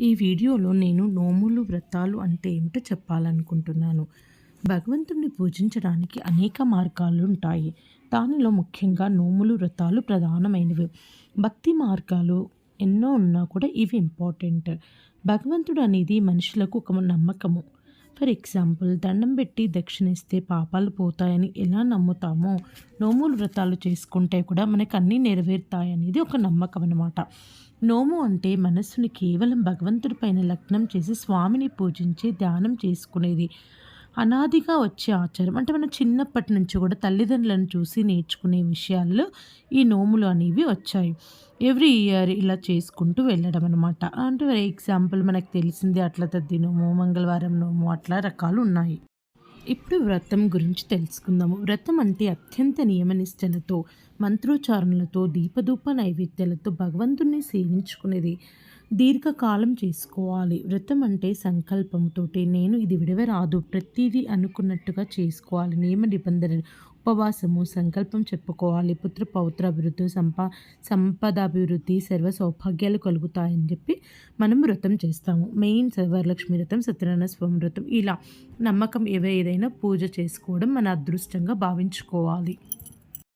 ఈ వీడియోలో నేను నోములు వ్రతాలు అంటే ఏమిటో చెప్పాలనుకుంటున్నాను. భగవంతుణ్ణి పూజించడానికి అనేక మార్గాలు ఉంటాయి. దానిలో ముఖ్యంగా నోములు వ్రతాలు ప్రధానమైనవి. భక్తి మార్గాలు ఎన్నో ఉన్నా కూడా ఇవి ఇంపార్టెంట్ భగవంతుడు అనేది మనుషులకు ఒక నమ్మకము. ఫర్ ఎగ్జాంపుల్ దండం పెట్టి దక్షిణ ఇస్తే పాపాలు పోతాయని ఎలా నమ్ముతామో నోములు వ్రతాలు చేసుకుంటే కూడా మనకు అన్నీ నెరవేరుతాయనేది ఒక నమ్మకం అనమాట నోము అంటే మనస్సుని కేవలం భగవంతుడిపైన లగ్నం చేసి స్వామిని పూజించి ధ్యానం చేసుకునేది. అనాదిగా వచ్చే ఆచారం. అంటే మనం చిన్నప్పటి నుంచి కూడా తల్లిదండ్రులను చూసి నేర్చుకునే విషయాల్లో ఈ నోములు అనేవి వచ్చాయి. ఎవ్రీ ఇయర్ ఇలా చేసుకుంటూ వెళ్ళడం అనమాట అంటే ఎగ్జాంపుల్ మనకు తెలిసింది అట్ల తద్ది నోము మంగళవారం నోము అట్లా రకాలు ఉన్నాయి. ఇప్పుడు వ్రతం గురించి తెలుసుకుందాము. వ్రతం అంటే అత్యంత నియమనిష్టలతో మంత్రోచ్చారణలతో దీపధూప నైవేద్యాలతో భగవంతుణ్ణి సేవించుకునేది. దీర్ఘకాలం చేసుకోవాలి. వ్రతం అంటే సంకల్పంతో నేను ఇది విడవరాదు. ప్రతిదీ అనుకున్నట్టుగా చేసుకోవాలి. నియమ నిబంధనలు ఉపవాసము సంకల్పం చెప్పుకోవాలి. పుత్ర పౌత్ర అభివృద్ధి సంపా సంపదాభివృద్ధి సర్వ సౌభాగ్యాలు కలుగుతాయని చెప్పి మనం వ్రతం చేస్తాము. మెయిన్ వరలక్ష్మి వ్రతం సత్యనారాయణ స్వామి వ్రతం. ఇలా నమ్మకం ఏదైనా పూజ చేసుకోవడం మన అదృష్టంగా భావించుకోవాలి.